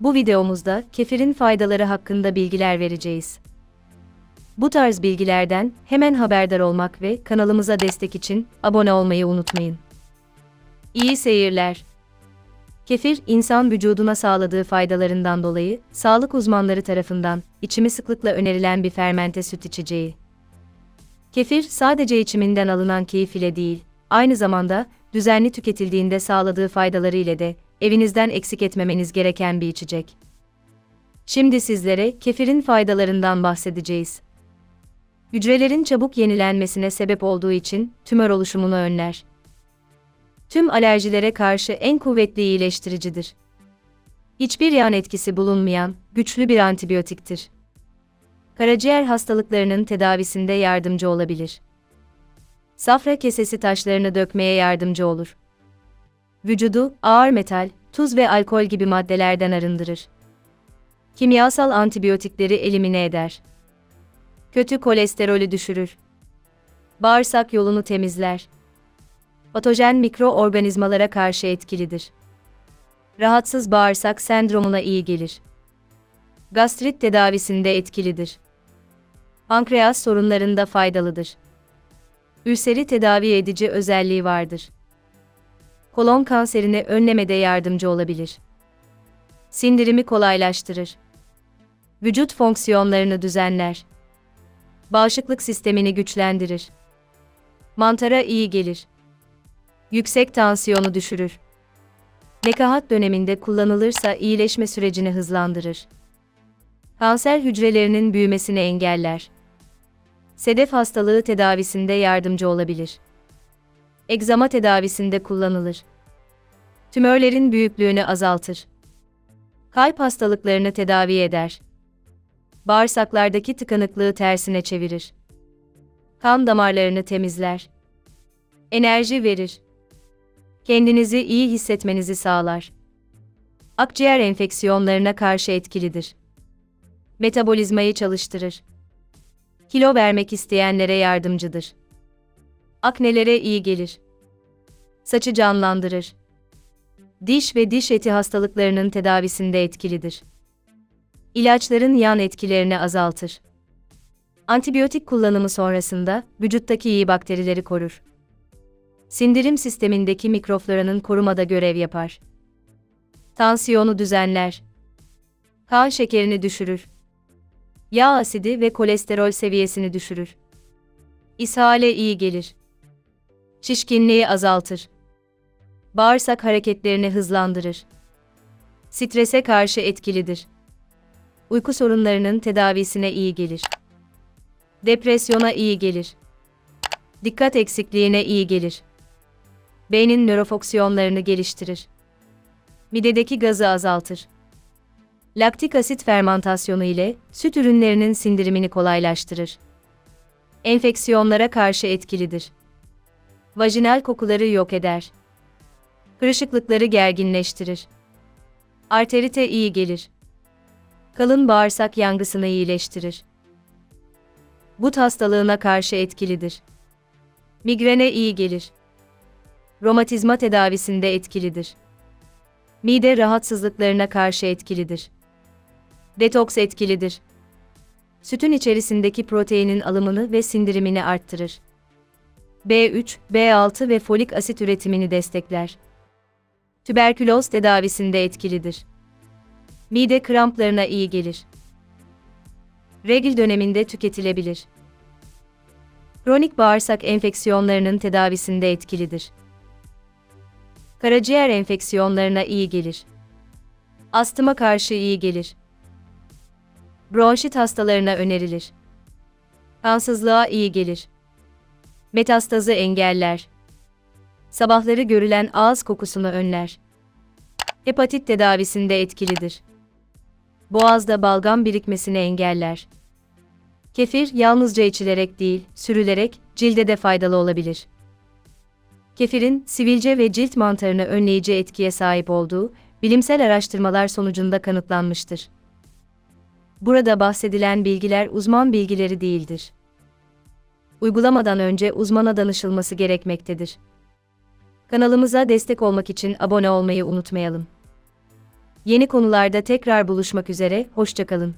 Bu videomuzda kefirin faydaları hakkında bilgiler vereceğiz. Bu tarz bilgilerden hemen haberdar olmak ve kanalımıza destek için abone olmayı unutmayın. İyi seyirler. Kefir, insan vücuduna sağladığı faydalarından dolayı sağlık uzmanları tarafından içimi sıklıkla önerilen bir fermente süt içeceği. Kefir sadece içiminden alınan keyif ile değil, aynı zamanda düzenli tüketildiğinde sağladığı faydaları ile de evinizden eksik etmemeniz gereken bir içecek. Şimdi sizlere kefirin faydalarından bahsedeceğiz. Hücrelerin çabuk yenilenmesine sebep olduğu için tümör oluşumunu önler. Tüm alerjilere karşı en kuvvetli iyileştiricidir. Hiçbir yan etkisi bulunmayan güçlü bir antibiyotiktir. Karaciğer hastalıklarının tedavisinde yardımcı olabilir. Safra kesesi taşlarını dökmeye yardımcı olur. Vücudu ağır metal, tuz ve alkol gibi maddelerden arındırır. Kimyasal antibiyotikleri elimine eder. Kötü kolesterolü düşürür. Bağırsak yolunu temizler. Patojen mikroorganizmalara karşı etkilidir. Rahatsız bağırsak sendromuna iyi gelir. Gastrit tedavisinde etkilidir. Pankreas sorunlarında faydalıdır. Ülseri tedavi edici özelliği vardır. Kolon kanserini önlemede yardımcı olabilir. Sindirimi kolaylaştırır. Vücut fonksiyonlarını düzenler. Bağışıklık sistemini güçlendirir. Mantara iyi gelir. Yüksek tansiyonu düşürür. Nekahat döneminde kullanılırsa iyileşme sürecini hızlandırır. Kanser hücrelerinin büyümesini engeller. Sedef hastalığı tedavisinde yardımcı olabilir. Egzama tedavisinde kullanılır. Tümörlerin büyüklüğünü azaltır. Kalp hastalıklarını tedavi eder. Bağırsaklardaki tıkanıklığı tersine çevirir. Kan damarlarını temizler. Enerji verir. Kendinizi iyi hissetmenizi sağlar. Akciğer enfeksiyonlarına karşı etkilidir. Metabolizmayı çalıştırır. Kilo vermek isteyenlere yardımcıdır. Aknelere iyi gelir. Saçı canlandırır. Diş ve diş eti hastalıklarının tedavisinde etkilidir. İlaçların yan etkilerini azaltır. Antibiyotik kullanımı sonrasında vücuttaki iyi bakterileri korur. Sindirim sistemindeki mikrofloranın korumada görev yapar. Tansiyonu düzenler. Kan şekerini düşürür. Yağ asidi ve kolesterol seviyesini düşürür. İshale iyi gelir. Şişkinliği azaltır. Bağırsak hareketlerini hızlandırır. Strese karşı etkilidir. Uyku sorunlarının tedavisine iyi gelir. Depresyona iyi gelir. Dikkat eksikliğine iyi gelir. Beynin nörofonksiyonlarını geliştirir. Midedeki gazı azaltır. Laktik asit fermentasyonu ile süt ürünlerinin sindirimini kolaylaştırır. Enfeksiyonlara karşı etkilidir. Vajinal kokuları yok eder. Kırışıklıkları gerginleştirir. Arterite iyi gelir. Kalın bağırsak yangısını iyileştirir. But hastalığına karşı etkilidir. Migrene iyi gelir. Romatizma tedavisinde etkilidir. Mide rahatsızlıklarına karşı etkilidir. Detoks etkilidir. Sütün içerisindeki proteinin alımını ve sindirimini arttırır. B3, B6 ve folik asit üretimini destekler. Tüberküloz tedavisinde etkilidir. Mide kramplarına iyi gelir. Regl döneminde tüketilebilir. Kronik bağırsak enfeksiyonlarının tedavisinde etkilidir. Karaciğer enfeksiyonlarına iyi gelir. Astıma karşı iyi gelir. Bronşit hastalarına önerilir. Kansızlığa iyi gelir. Metastazı engeller. Sabahları görülen ağız kokusunu önler. Hepatit tedavisinde etkilidir. Boğazda balgam birikmesini engeller. Kefir yalnızca içilerek değil, sürülerek cilde de faydalı olabilir. Kefirin sivilce ve cilt mantarını önleyici etkiye sahip olduğu bilimsel araştırmalar sonucunda kanıtlanmıştır. Burada bahsedilen bilgiler uzman bilgileri değildir. Uygulamadan önce uzmana danışılması gerekmektedir. Kanalımıza destek olmak için abone olmayı unutmayalım. Yeni konularda tekrar buluşmak üzere, hoşçakalın.